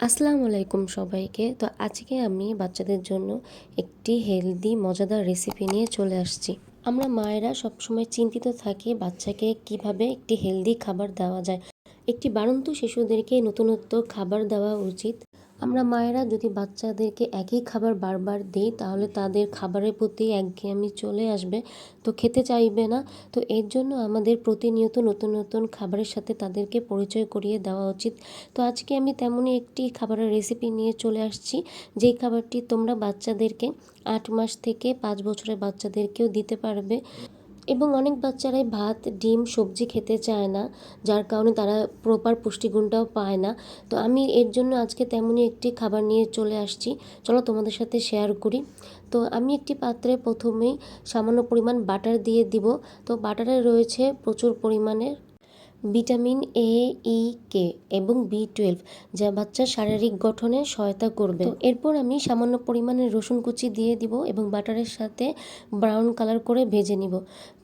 আসসালামু আলাইকুম সবাইকে। তো আজকে আমি বাচ্চাদের জন্য একটি হেলদি, মজাদার রেসিপি নিয়ে চলে আসছি। আমরা মায়েরা সবসময় চিন্তিত থাকি বাচ্চাকে কীভাবে একটি হেলদি খাবার দেওয়া যায়। একটি বাড়ন্ত শিশুদেরকে নতুনত্ব খাবার দেওয়া উচিত। আমরা মায়েরা যদি বাচ্চাদেরকে একই খাবার বারবার দিই, তাহলে তাদের খাবারের প্রতি একঘেয়েমি চলে আসবে, তো খেতে চাইবে না। তো এর জন্য আমাদের প্রতিনিয়ত নতুন নতুন খাবারের সাথে তাদেরকে পরিচয় করিয়ে দেওয়া উচিত। তো আজকে আমি তেমনই একটি খাবারের রেসিপি নিয়ে চলে আসছি। যেই খাবারটি তোমরা বাচ্চাদেরকে আট মাস থেকে পাঁচ বছরের বাচ্চাদেরকেও দিতে পারবে। এবং অনেক বাচ্চারাই ভাত, ডিম, সবজি খেতে চায় না, যার কারণে তারা প্রপার পুষ্টিগুণটাও পায় না। তো আমি এর জন্য আজকে তেমনই একটি খাবার নিয়ে চলে আসছি। চলো তোমাদের সাথে শেয়ার করি। তো আমি একটি পাত্রে প্রথমেই সামান্য পরিমাণ বাটার দিয়ে দিব। তো বাটারে রয়েছে প্রচুর পরিমাণের ভিটামিন এ ই কে এবং বি টুয়েলভ যা বাচ্চার শারীরিক গঠনে সহায়তা করবে। এরপর আমি সামান্য পরিমাণে রসুন কুচি দিয়ে দিব এবং বাটারের সাথে ব্রাউন কালার করে ভেজে নিব।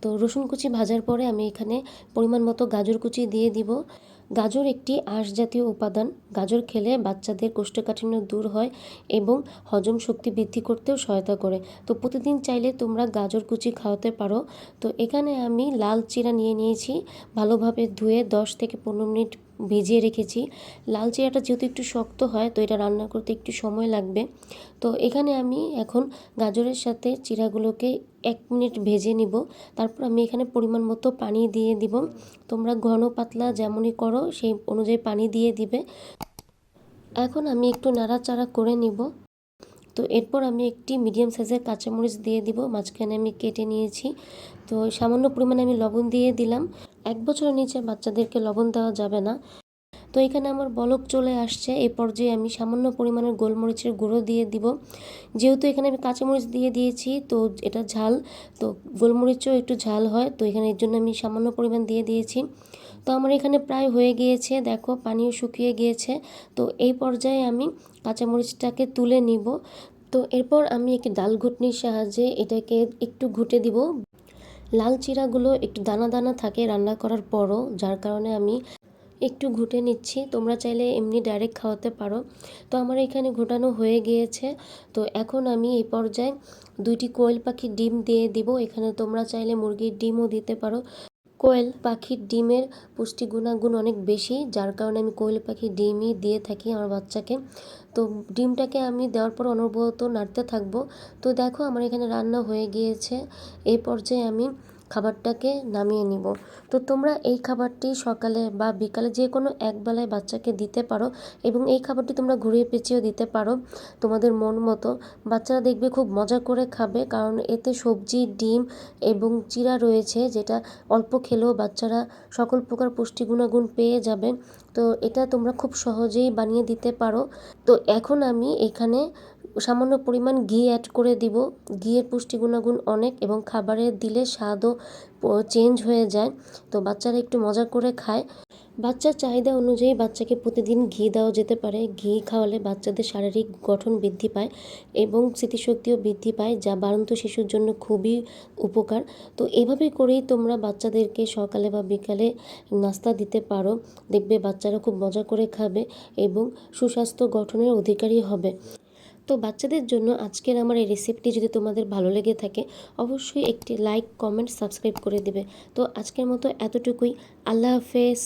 তো রসুন কুচি ভাজার পরে আমি এখানে পরিমাণ মতো গাজর কুচি দিয়ে দিব। গাজর একটি আঁশ জাতীয় উপাদান। গাজর খেলে বাচ্চাদের কোষ্ঠকাঠিন্য দূর হয় এবং হজম শক্তি বৃদ্ধি করতেও সহায়তা করে। তো প্রতিদিন চাইলে তোমরা গাজর কুচি খাওয়াতে পারো। তো এখানে আমি লাল চিরা নিয়ে নিয়েছি। ভালোভাবে ধুয়ে দশ থেকে পনেরো মিনিট ভিজিয়ে রেখেছি। লাল চিরাটা যেহেতু একটু শক্ত হয়, তো এটা রান্না করতে একটু সময় লাগবে। তো এখানে আমি এখন গাজরের সাথে চিরাগুলোকে এক মিনিট ভেজে নিব। তারপর আমি এখানে পরিমাণ মতো পানি দিয়ে দিব। তোমরা ঘন পাতলা যেমনই করো, সেই অনুযায়ী পানি দিয়ে দিবে। এখন আমি একটু নাড়াচাড়া করে নিব। তো এরপর আমি একটি মিডিয়াম সাইজের কাঁচামরিচ দিয়ে দিব, মাঝখানে আমি কেটে নিয়েছি। তো সামান্য পরিমাণে আমি লবণ দিয়ে দিলাম। এক বছরের নিচে বাচ্চাদেরকে লবণ দেওয়া যাবে না। তো এখানে আমার বলক চলে আসছে। এই পর্যায়ে আমি সামান্য পরিমাণের গোলমরিচের গুঁড়ো দিয়ে দিব। যেহেতু এখানে আমি কাঁচামরিচ দিয়ে দিয়েছি, তো এটা ঝাল। তো গোলমরিচও একটু ঝাল হয়। তো এখানে এর জন্য আমি সামান্য পরিমাণ দিয়ে দিয়েছি। তো আমার এখানে প্রায় হয়ে গিয়েছে, দেখো পানিও শুকিয়ে গিয়েছে। তো এই পর্যায়ে আমি কাঁচামরিচটাকে তুলে নিব। তো এরপর আমি একটি ডাল ঘুটনির সাহায্যে এটাকে একটু ঘুটে দিব। লাল চিরাগুলো একটু দানা দানা থাকে রান্না করার পরও, যার কারণে আমি একটু ঘুটে নিচ্ছি। তোমরা চাইলে এমনি ডাইরেক্ট খাওয়াতে পারো। তো আমার এখানে ঘোটানো হয়ে গিয়েছে। তো এখন আমি এই পর্যায়ে দুইটি কোয়েল পাখির ডিম দিয়ে দিব। এখানে তোমরা চাইলে মুরগির ডিমও দিতে পারো। কোয়েল পাখির ডিমের পুষ্টি গুণাগুণ অনেক বেশি, যার কারণে আমি কোয়েল পাখির ডিমই দিয়ে থাকি আমার বাচ্চাকে। তো ডিমটাকে আমি দেওয়ার পর অনবরত নাড়তে থাকব। তো দেখো আমার এখানে রান্না হয়ে গিয়েছে। এই পর্যায়ে আমি খাবারটাকে নামিয়ে নিব। তো তোমরা এই খাবারটি সকালে বা বিকালে যে কোনো এক বেলায় বাচ্চাকে দিতে পারো এবং এই খাবারটি তোমরা ঘুরিয়ে পেঁচিয়েও দিতে পারো তোমাদের মন মতো। বাচ্চারা দেখবে খুব মজা করে খাবে কারণ এতে সবজি, ডিম এবং চিরা রয়েছে যেটা অল্প খেলেও বাচ্চারা সকল প্রকার পুষ্টি গুণাগুণ পেয়ে যাবে। তো এটা তোমরা খুব সহজেই বানিয়ে দিতে পারো। তো এখন আমি এখানে সামান্য পরিমাণ ঘি অ্যাড করে দিব। ঘিয়ের পুষ্টি গুণাগুণ অনেক এবং খাবারে দিলে স্বাদও চেঞ্জ হয়ে যায়। তো বাচ্চারা একটু মজা করে খায়। বাচ্চার চাহিদা অনুযায়ী বাচ্চাকে প্রতিদিন ঘি দেওয়া যেতে পারে। ঘি খাওয়ালে বাচ্চাদের শারীরিক গঠন বৃদ্ধি পায় এবং স্মৃতিশক্তিও বৃদ্ধি পায়, যা বাড়ন্ত শিশুর জন্য খুবই উপকার। তো এভাবে করেই তোমরা বাচ্চাদেরকে সকালে বা বিকালে নাস্তা দিতে পারো। দেখবে বাচ্চারা খুব মজা করে খাবে এবং সুস্বাস্থ্য গঠনের অধিকারী হবে। তো বাচ্চাদের জন্য আজকের আমার এই রেসিপিটি যদি তোমাদের ভালো লেগে থাকে, অবশ্যই একটি লাইক কমেন্ট সাবস্ক্রাইব করে দেবে। তো আজকের মতো এতটুকুই। আল্লাহ হাফেজ।